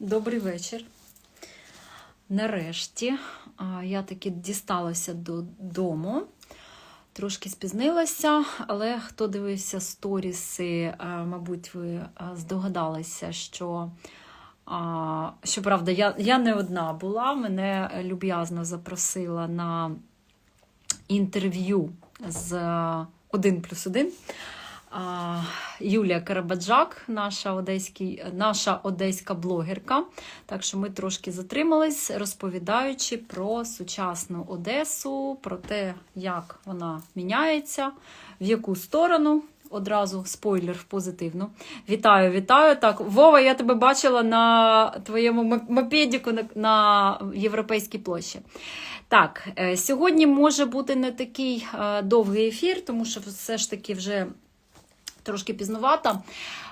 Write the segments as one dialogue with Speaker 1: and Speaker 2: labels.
Speaker 1: Добрий вечір. Нарешті я таки дісталася додому. Трошки спізнилася, але хто дивився сторіси, мабуть, ви здогадалися, що, щоправда, я, я не одна була. Мене люб'язно запросила на інтерв'ю з 1 плюс 1. Юлія Карабаджак, наша, одеський, наша одеська блогерка. Так що ми трошки затримались, розповідаючи про сучасну Одесу, про те, як вона міняється, в яку сторону. Одразу спойлер в позитивну. Вітаю, вітаю. Так, Вова, я тебе бачила на твоєму мопедіку на, на Європейській площі. Так, е, сьогодні може бути не такий е, довгий ефір, тому що все ж таки вже трошки пізнувато.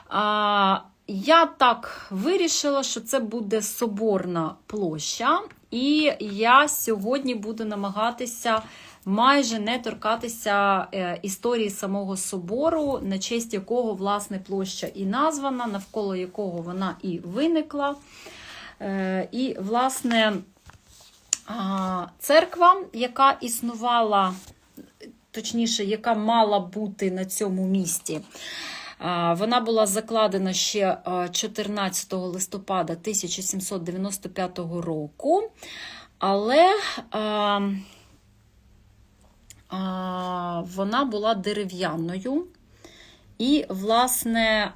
Speaker 1: А, Я так вирішила, що це буде соборна площа, і я сьогодні буду намагатися майже не торкатися е, історії самого собору, на честь якого власне площа і названа, навколо якого вона і виникла. Е, І, власне, церква, яка існувала точніше, яка мала бути на цьому місці. Вона була закладена ще 14 листопада 1795 року, але вона була дерев'яною. І, власне,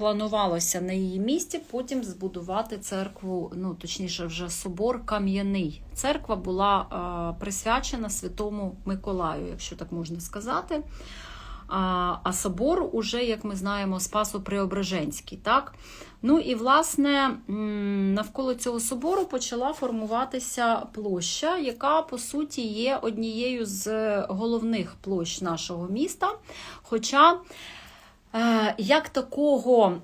Speaker 1: планувалося на її місці потім збудувати церкву, ну, точніше, вже собор Кам'яний. Церква була а, присвячена Святому Миколаю, якщо так можна сказати. А а собор, уже, як ми знаємо, Спасо Преображенський. Так? Ну і, власне, навколо цього собору почала формуватися площа, яка, по суті, є однією з головних площ нашого міста. Хоча Е, як такого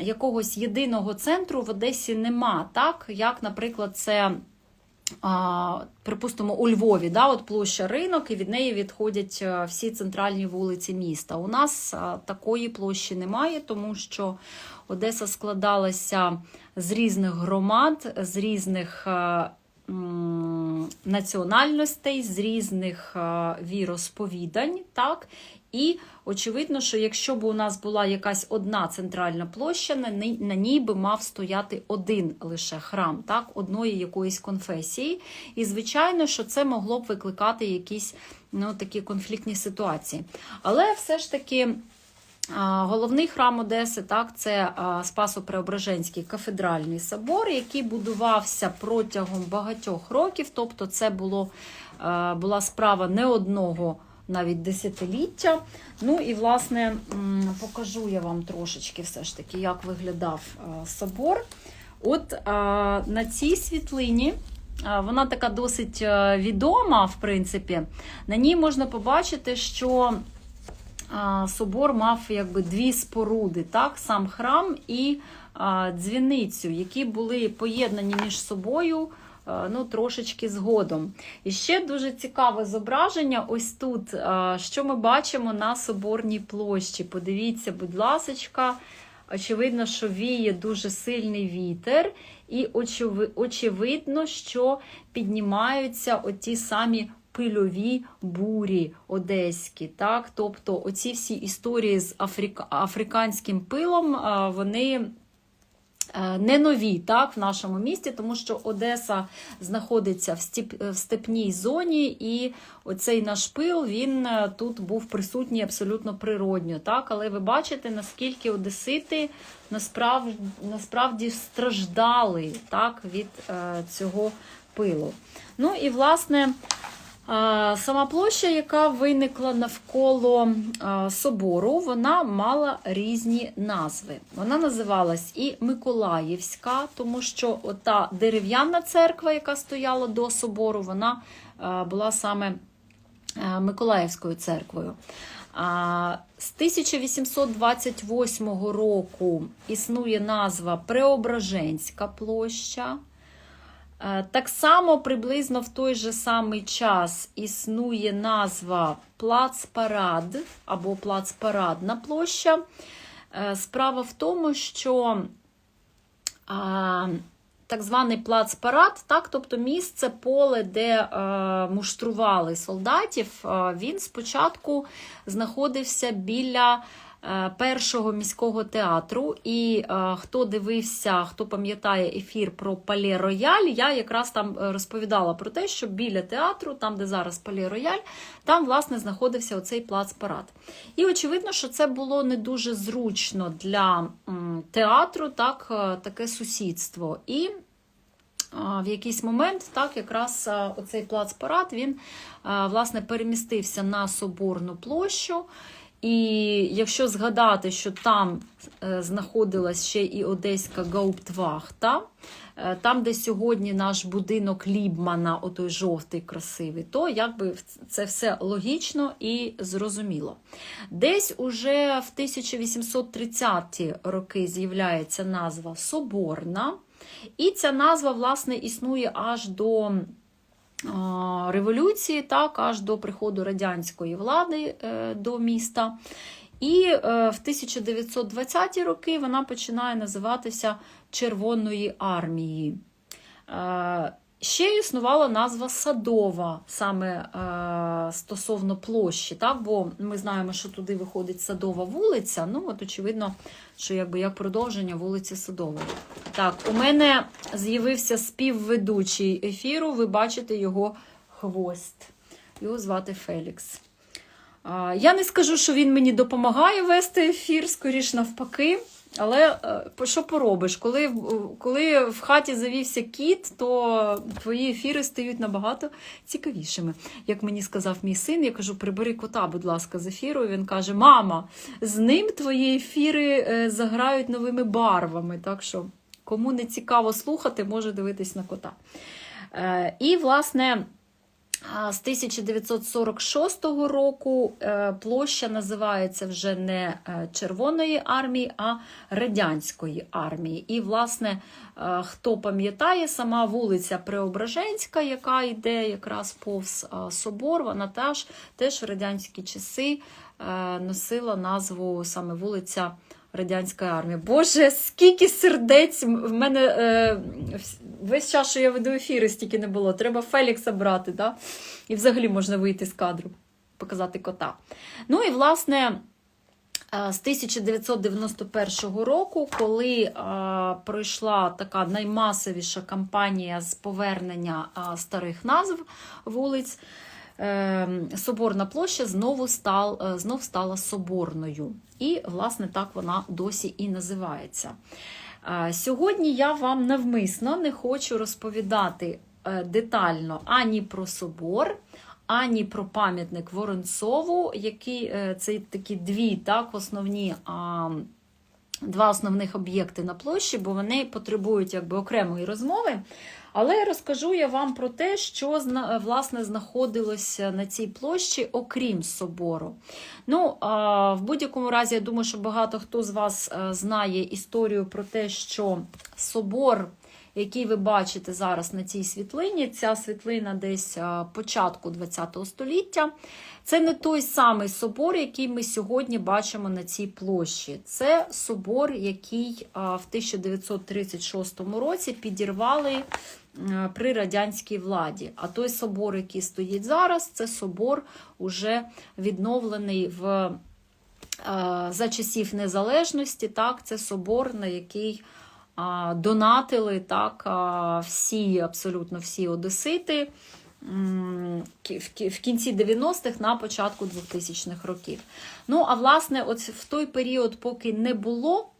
Speaker 1: якогось єдиного центру в Одесі нема, так? Як, наприклад, це, припустимо, у Львові, да, от площа ринок, і від неї відходять е, всі центральні вулиці міста. У нас е, такої площі немає, тому що Одеса складалася з різних громад, з різних. Національностей з різних віросповідань, так, і очевидно, що якщо б у нас була якась одна центральна площа, на ній би мав стояти один лише храм, так, одної якоїсь конфесії. І, звичайно, що це могло б викликати якісь ну, такі конфліктні ситуації. Але все ж таки. Головний храм Одеси так, це Спасо-Преображенський кафедральний собор, який будувався протягом багатьох років. Тобто, це було, була справа не одного навіть десятиліття. Ну і, власне, покажу я вам трошечки все ж таки, як виглядав собор. От на цій світлині. Вона така досить відома, в принципі. На ній можна побачити, що собор мав якби дві споруди, так, сам храм і дзвіницю, які були поєднані між собою Е, ну, трошечки згодом. І ще дуже цікаве зображення. Ось тут, е, що ми бачимо на Соборній площі. Подивіться, будь ласка, очевидно, що віє дуже сильний вітер, і очевидно, що піднімаються оті самі. Пильові бурі одеські, так, тобто оці всі історії з африка... африканським пилом, е, вони Е, не нові так, в нашому місті, тому що Одеса знаходиться в, степ, в степній зоні, і оцей наш пил він е, тут був присутній абсолютно природньо. Так? Але ви бачите, наскільки Одесити насправді насправді страждали так, від е, цього пилу. Ну і, власне, Сама площа, яка виникла навколо собору, вона мала різні назви. Вона називалась і Миколаївська, тому що та дерев'яна церква, яка стояла до собору, вона була саме Миколаївською церквою. З 1828 року існує назва Преображенська площа. Е, так само приблизно в той же самий час існує назва Плацпарад або Плацпарадна площа. Е, справа в тому, що так званий плацпарад, так, тобто місце поле, де е, муштрували солдатів, е, він спочатку знаходився біля е, першого міського театру. І е, хто дивився, хто пам'ятає ефір про Пале Рояль, я якраз там е, розповідала про те, що біля театру, там, де зараз Пале Рояль, там, власне, знаходився оцей плацпарад. І очевидно, що це було не дуже зручно для театру, так, е, таке сусідство. І в якийсь момент, так, якраз оцей плацпарад, він власне перемістився на Соборну площу. І якщо згадати, що там е, знаходилась ще і Одеська гауптвахта, е, там, де сьогодні наш будинок Лібмана, отой жовтий красивий, то якби це все логічно і зрозуміло. Десь уже в 1830-ті роки з'являється назва Соборна. І ця назва, власне, існує аж до революції, так, аж до приходу радянської влади е, до міста. І е, в 1920-ті роки вона починає називатися Червоної армії. Е, Ще існувала назва Садова, саме е, стосовно площі, так? бо ми знаємо, що туди виходить Садова вулиця. Ну, от очевидно, що якби як продовження вулиці Садової. Так, у мене з'явився співведучий ефіру, ви бачите його хвост. Його звати Фелікс. А, Я не скажу, що він мені допомагає вести ефір, скоріш навпаки. Але е, що поробиш? Коли, в- коли в хаті завівся кіт, то твої ефіри стають набагато цікавішими. Як мені сказав мій син, я кажу: прибери кота, будь ласка, з ефіру. Він каже: Мама, з ним твої ефіри е, заграють новими барвами. Так що, кому не цікаво слухати, може дивитись на кота. Е, І, власне. З 1946 року е, площа називається вже не е, Червоної армії, а Радянської армії. І, власне, е, хто пам'ятає, сама вулиця Преображенська, яка йде якраз повз собор, вона теж, теж в радянські часи носила назву саме вулиця Радянської армії. Боже, скільки сердець в мене е, весь час, що я веду ефіри, стільки не було. Треба Фелікса брати, да? і взагалі можна вийти з кадру, показати кота. Ну і власне. е, З 1991 року, коли е, пройшла така наймасовіша кампанія з повернення е, старих назв вулиць, Соборна площа знову, стал, е, знов стала соборною. І, власне, так вона досі і називається. Е, Сьогодні я вам навмисно не хочу розповідати е, детально ані про собор, ані про пам'ятник Воронцову, е, це такі дві так, основні. Два основних об'єкти на площі, бо вони потребують якби окремої розмови. Але розкажу я вам про те, що власне знаходилося на цій площі, окрім собору. Ну, в будь-якому разі, я думаю, що багато хто з вас е, знає історію про те, що собор, який ви бачите зараз на цій світлині, ця світлина десь е, початку ХХ століття. Це не той самий собор, який ми сьогодні бачимо на цій площі. Це собор, який в 1936 році підірвали е, при радянській владі. А той собор, який стоїть зараз, це собор уже відновлений в. е, За часів незалежності, так, це собор, на який донатили так, всі, абсолютно всі одесити в кінці 90-х, на початку 2000-х років. Ну, а власне, от в той період, поки не було е,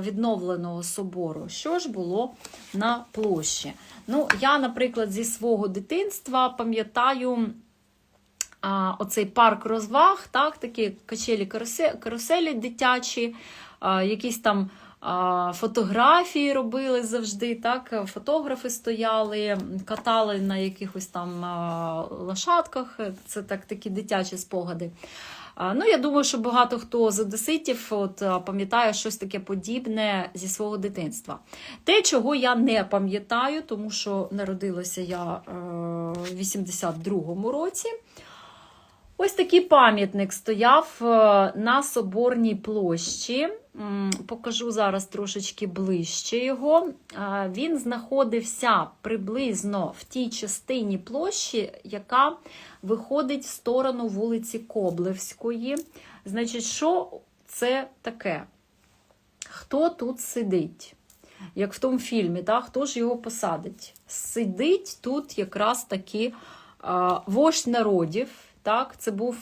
Speaker 1: відновленого собору, що ж було на площі? Ну, я, наприклад, зі свого дитинства пам'ятаю. Оцей парк розваг, так, такі качелі каруселі дитячі, а, якісь там фотографії робили завжди. Так, фотографи стояли, катали на якихось там лошадках. Це так, такі дитячі спогади. Ну, я думаю, що багато хто з одеситів от, пам'ятає щось таке подібне зі свого дитинства. Те, чого я не пам'ятаю, тому що народилася я е, в 82-му році. Ось такий пам'ятник стояв е, на Соборній площі. Покажу зараз трошечки ближче його. Він знаходився приблизно в тій частині площі, яка виходить в сторону вулиці Коблевської. Значить, що це таке? Хто тут сидить? Як в тому фільмі, так? хто ж його посадить? Сидить тут якраз таки вождь народів. Так? Це був,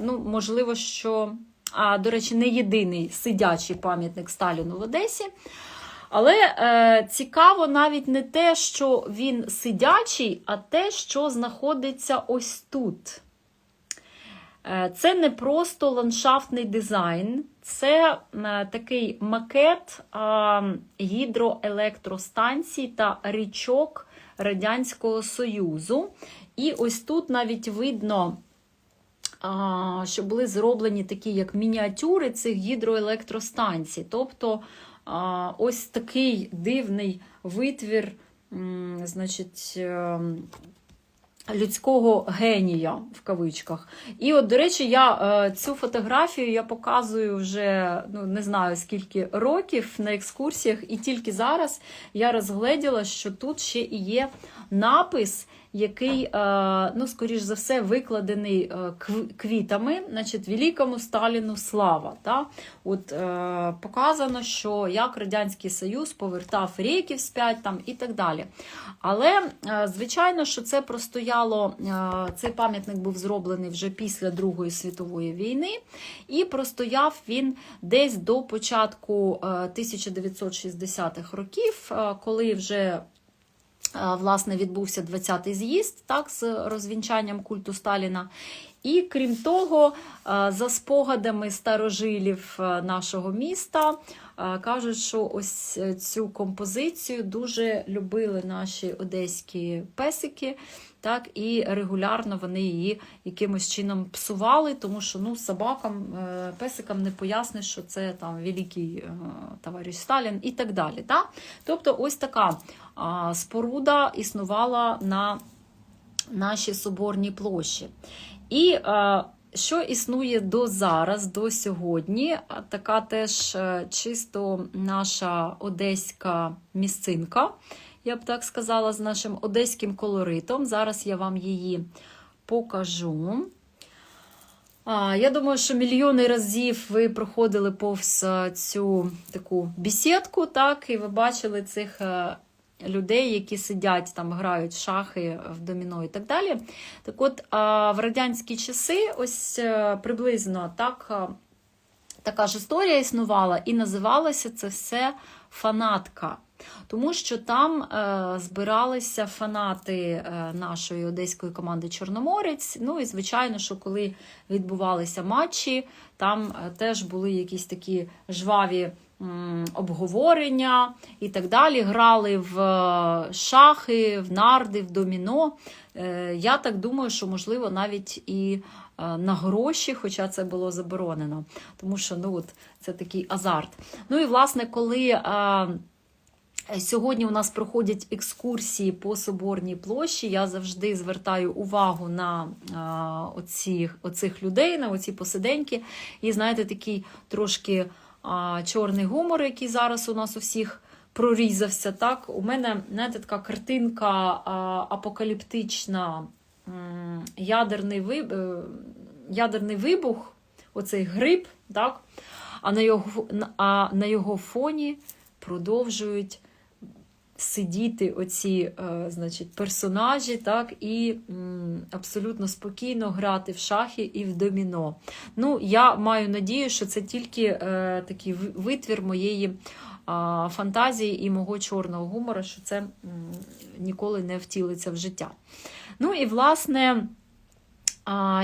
Speaker 1: ну, можливо, що, а, до речі, не єдиний сидячий пам'ятник Сталіну в Одесі. Але е, цікаво навіть не те, що він сидячий, а те, що знаходиться ось тут. Е, Це не просто ландшафтний дизайн, це е, такий макет е, гідроелектростанцій та річок Радянського Союзу. І ось тут навіть видно, що були зроблені такі як мініатюри цих гідроелектростанцій. Тобто ось такий дивний витвір, значить. ем, людського генія в кавичках. І от, до речі, я е, цю фотографію я показую вже ну, не знаю скільки років на екскурсіях, і тільки зараз я розгледіла, що тут ще і є напис, який, е, ну, скоріш за все, викладений е, квітами, значить, Великому Сталіну слава. Та? От, е, показано, що як Радянський Союз повертав ріки вспять там, і так далі. Але, звичайно, що це простояло, цей пам'ятник був зроблений вже після Другої світової війни, і простояв він десь до початку е, 1960-х років, коли вже власне відбувся 20-й з'їзд так, з розвінчанням культу Сталіна. І крім того, е, за спогадами старожилів е, нашого міста, е, кажуть, що ось е, цю композицію дуже любили наші одеські песики, так, і регулярно вони її якимось чином псували, тому що ну, собакам, е, песикам не поясниш, що це там великий е, товариш Сталін і так далі. Так? Тобто, ось така споруда існувала на нашій соборній площі. І е, що існує до зараз, до сьогодні, така теж чисто наша одеська місцинка, я б так сказала, з нашим одеським колоритом. Зараз я вам її покажу. А, Я думаю, що мільйони разів ви проходили повз цю таку бесідку, так, і ви бачили цих людей, які сидять там, грають в шахи в доміно і так далі. Так от, в радянські часи, ось е, приблизно так, така ж історія існувала, і називалося це все фанатка. Тому що там е, збиралися фанати е, нашої одеської команди Чорноморець. Ну і звичайно, що коли відбувалися матчі, там е, теж були якісь такі жваві обговорення і так далі. Грали в е, шахи, в нарди, в доміно. Е, я так думаю, що можливо навіть і е, на гроші, хоча це було заборонено, тому що ну, от, це такий азарт. Ну і власне, коли. Е, Сьогодні у нас проходять екскурсії по Соборній площі. Я завжди звертаю увагу на а, оцих, людей, на оці посиденьки. І знаєте, такий трошки чорний гумор, який зараз у нас у всіх прорізався. Так, у мене знаєте, така картинка апокаліптична, ядерний, виб... е, ядерний вибух, оцей гриб, так, а на його, а на його фоні продовжують сидіти оці е, значить, персонажі, так, і м, абсолютно спокійно грати в шахи і в доміно. Ну, я маю надію, що це тільки е, такий витвір моєї а, фантазії і мого чорного гумора, що це м, ніколи не втілиться в життя. Ну і власне.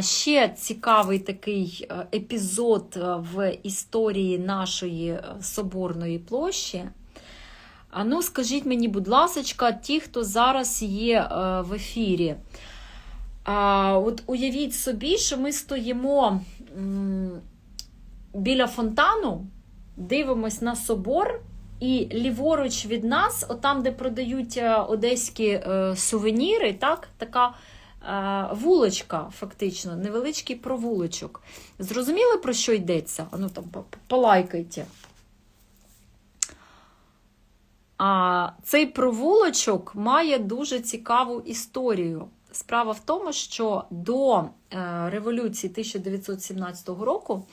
Speaker 1: Ще цікавий такий е, епізод е, в історії нашої е, соборної площі. А ну, скажіть мені, будь ласка, ті, хто зараз є е, в ефірі. А, От уявіть собі, що ми стоїмо біля фонтану, дивимось на собор, і ліворуч від нас, отам, де продають е, одеські е, сувеніри, так, така вулочка, фактично, невеличкий провулочок. Зрозуміли, про що йдеться? А ну там по- по- полайкайте. А цей провулочок має дуже цікаву історію. Справа в тому, що до е, революції 1917 року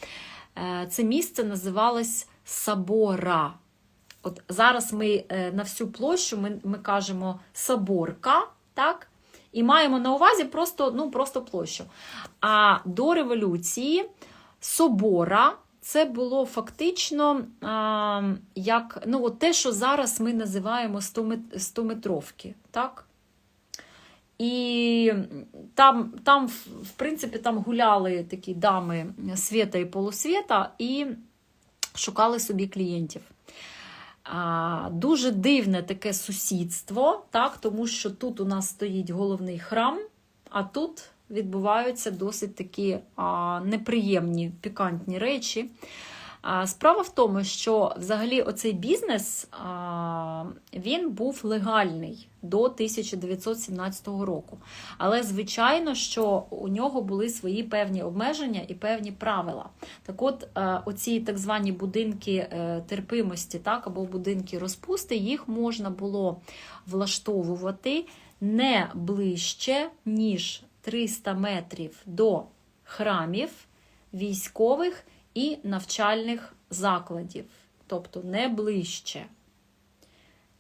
Speaker 1: е, це місце називалось Сабора. От зараз ми е, на всю площу ми, ми кажемо Соборка, так? І маємо на увазі просто, ну, просто площу. А до революції Собора це було фактично а, як ну, от те, що зараз ми називаємо 100-метровки. так? І там, там, в принципі, там гуляли такі дами свята і полусвіта і шукали собі клієнтів. А, Дуже дивне таке сусідство, так, тому що тут у нас стоїть головний храм, а тут відбуваються досить такі а, неприємні пікантні речі. А, Справа в тому, що взагалі оцей бізнес а, він був легальний до 1917 року. Але, звичайно, що у нього були свої певні обмеження і певні правила. Так от, оці так звані будинки е, терпимості, так, або будинки розпусти, їх можна було влаштовувати не ближче, ніж 300 метрів до храмів військових і навчальних закладів, тобто не ближче.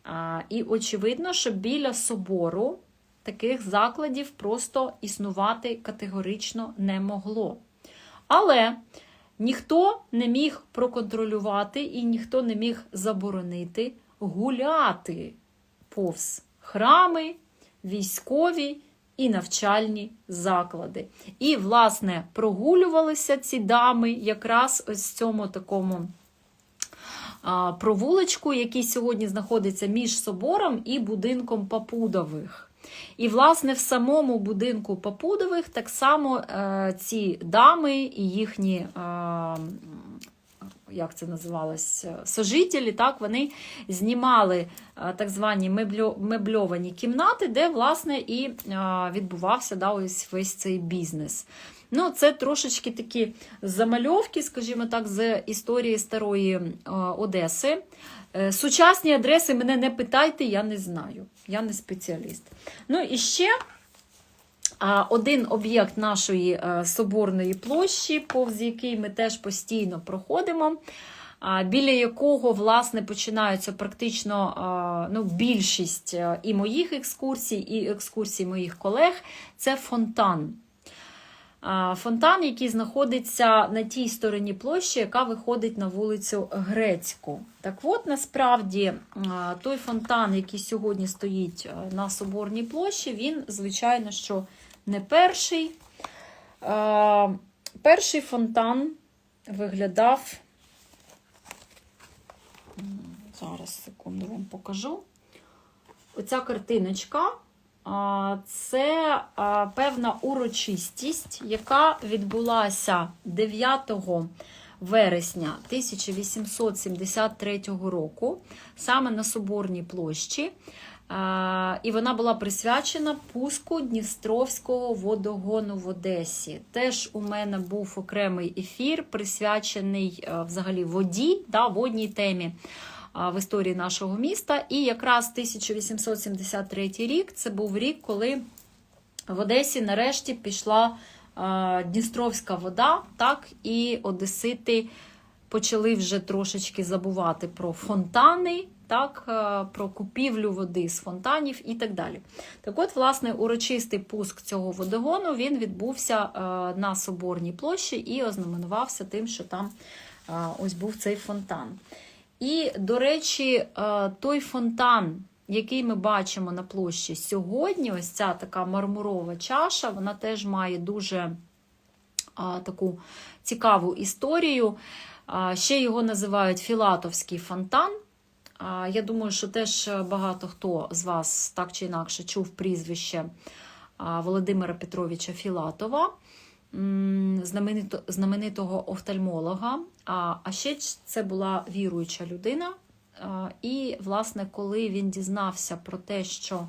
Speaker 1: А, І очевидно, що біля собору таких закладів просто існувати категорично не могло. Але ніхто не міг проконтролювати і ніхто не міг заборонити гуляти повз храми, військові і навчальні заклади. І, власне, прогулювалися ці дами якраз ось в цьому такому провулочку, який сьогодні знаходиться між собором і будинком Папудових. І, власне, в самому будинку Папудових так само е, ці дами і їхні як це називалось, сожителі, так, вони знімали так звані мебльовані кімнати, де, власне, і відбувався да, ось весь цей бізнес. Ну, Це трошечки такі замальовки, скажімо так, з історії старої Одеси. Е, сучасні адреси мене не питайте, я не знаю. Я не спеціаліст. Ну і ще один об'єкт нашої е, соборної площі, повз який ми теж постійно проходимо, біля якого, власне, починаються практично ну, більшість е, і моїх екскурсій, і екскурсій моїх колег це фонтан. Фонтан, який знаходиться на тій стороні площі, яка виходить на вулицю Грецьку. Так от, насправді, той фонтан, який сьогодні стоїть е, на Соборній площі, він, звичайно, що не перший. А, Перший фонтан виглядав. Зараз, секунду, вам покажу. Оця картиночка це певна урочистість, яка відбулася 9 вересня 1873 року, саме на Соборній площі. І вона була присвячена пуску Дністровського водогону в Одесі. Теж у мене був окремий ефір, присвячений е, взагалі воді, да, водній темі в історії нашого міста. І якраз 1873 рік це був рік, коли в Одесі нарешті пішла Дністровська вода, так, і Одесити почали вже трошечки забувати про фонтани так, е, про купівлю води з фонтанів і так далі. Так от, власне, урочистий пуск цього водогону він відбувся е, на Соборній площі і ознаменувався тим, що там е, ось був цей фонтан. І, до речі, той фонтан, який ми бачимо на площі сьогодні, ось ця така мармурова чаша, вона теж має дуже таку цікаву історію. Ще його називають Філатовський фонтан. Я думаю, що теж багато хто з вас так чи інакше чув прізвище Володимира Петровича Філатова, знаменитого офтальмолога. А ще це була віруюча людина. І, власне, коли він дізнався про те, що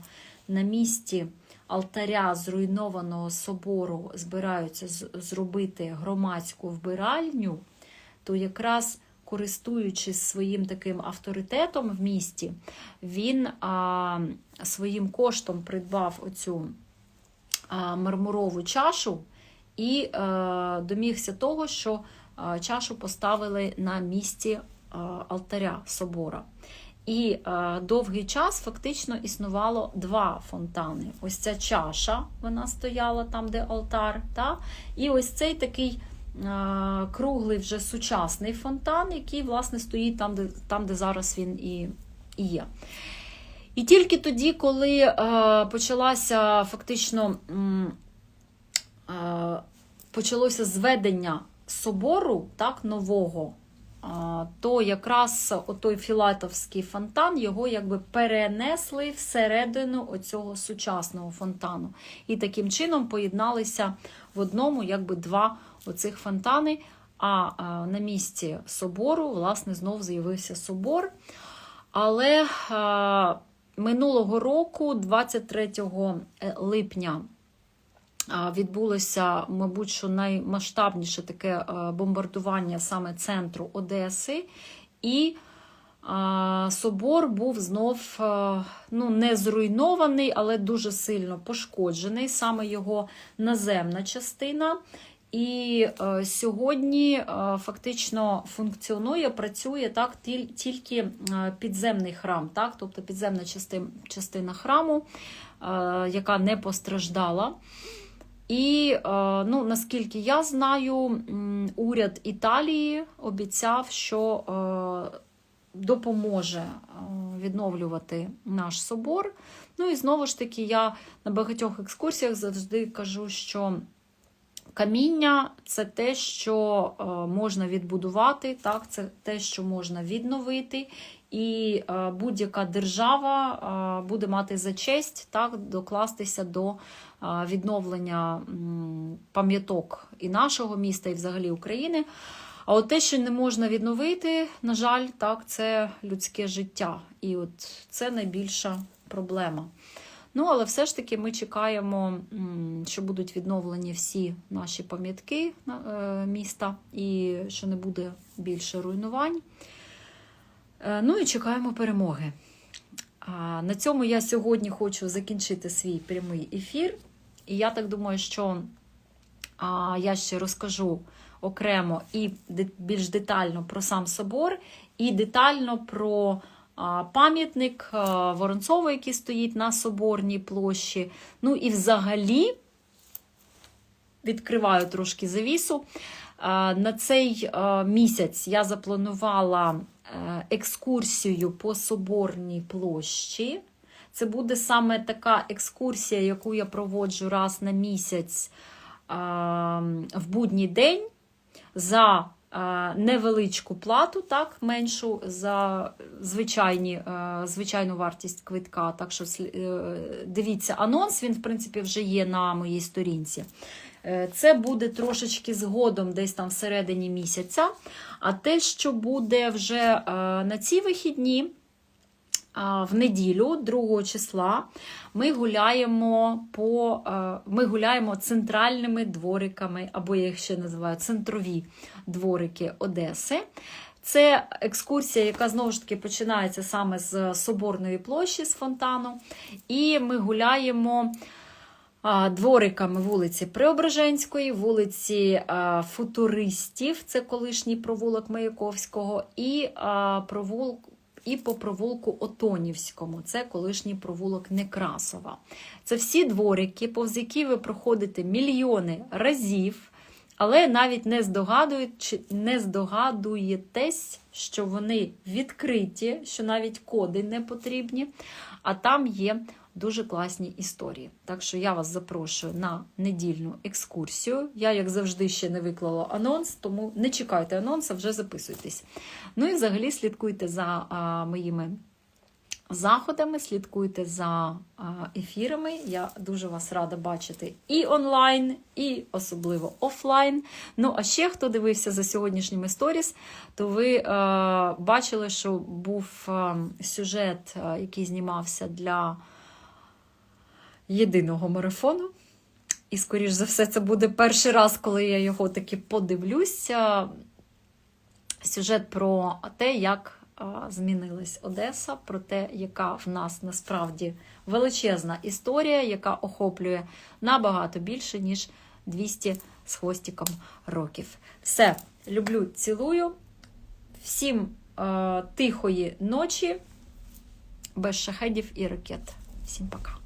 Speaker 1: на місці алтаря зруйнованого собору збираються зробити громадську вбиральню, то якраз користуючись своїм таким авторитетом в місті, він а, своїм коштом придбав оцю а, мармурову чашу і а, домігся того, що а, чашу поставили на місці а, алтаря собора. І е, довгий час фактично існувало два фонтани. Ось ця чаша, вона стояла там, де алтар. Та? І ось цей такий е, круглий вже сучасний фонтан, який, власне, стоїть там, де, там, де зараз він і, і є. І тільки тоді, коли е, почалася фактично е, почалося зведення собору так, нового, то якраз отой філатовський фонтан його якби перенесли всередину оцього сучасного фонтану. І таким чином поєдналися в одному якби два оцих фонтани. А, а на місці собору, власне, знов з'явився собор. Але минулого року, 23 липня, відбулося, мабуть, що наймасштабніше таке бомбардування саме центру Одеси. І собор був знов ну, не зруйнований, але дуже сильно пошкоджений, саме його наземна частина. І е, сьогодні е, фактично функціонує, працює так тіль- тільки е, підземний храм, так, тобто підземна частина, частина храму, е, яка не постраждала. І е, ну, наскільки я знаю, уряд Італії обіцяв, що е, допоможе відновлювати наш собор. Ну і знову ж таки, я на багатьох екскурсіях завжди кажу, що каміння це те, що е, можна відбудувати, так, це те, що можна відновити. І е, будь-яка держава е, буде мати за честь так, докластися до відновлення пам'яток і нашого міста, і взагалі України. А от те, що не можна відновити, на жаль, так, це людське життя. І от це найбільша проблема. Ну, але все ж таки ми чекаємо, що будуть відновлені всі наші пам'ятки е, міста і що не буде більше руйнувань. Е, Ну і чекаємо перемоги. На цьому я сьогодні хочу закінчити свій прямий ефір. І я так думаю, що я ще розкажу окремо і більш детально про сам собор, і детально про пам'ятник а, Воронцова, який стоїть на Соборній площі. Ну і взагалі відкриваю трошки завісу. На цей місяць я запланувала е, екскурсію по Соборній площі. Це буде саме така екскурсія, яку я проводжу раз на місяць в будній день за невеличку плату, так, меншу за звичайні, е, звичайну вартість квитка. Так що е, дивіться анонс, він, в принципі, вже є на моїй сторінці. Е, Це буде трошечки згодом, десь там всередині місяця. А те, що буде вже е, на ці вихідні, в неділю, 2 числа, ми гуляємо по е, ми гуляємо центральними двориками, або я їх ще називаю центрові дворики Одеси. Це екскурсія, яка знову ж таки починається саме з Соборної площі, з фонтану. І ми гуляємо двориками вулиці Преображенської, вулиці Футуристів, це колишній провулок Маяковського, і провулок. І по провулку Отонівському, це колишній провулок Некрасова. Це всі дворики, повз які ви проходите мільйони разів, але навіть не не здогадуєтесь, що вони відкриті, що навіть коди не потрібні, а там є дуже класні історії. Так що я вас запрошую на недільну екскурсію. Я, як завжди, ще не виклала анонс, тому не чекайте анонса, вже записуйтесь. Ну і взагалі слідкуйте за а, моїми заходами, слідкуйте за ефірами. Я дуже вас рада бачити і онлайн, і особливо офлайн. Ну, а ще хто дивився за сьогоднішніми сторіс, то ви е, бачили, що був сюжет, який знімався для єдиного марафону. І, скоріш за все, це буде перший раз, коли я його таки подивлюся. сюжет про те, як змінилась Одеса, про те, яка в нас насправді величезна історія, яка охоплює набагато більше, ніж 200 з хвостиком років. Все, люблю, цілую. Всім е, тихої ночі, без шахедів і ракет. Всім пока.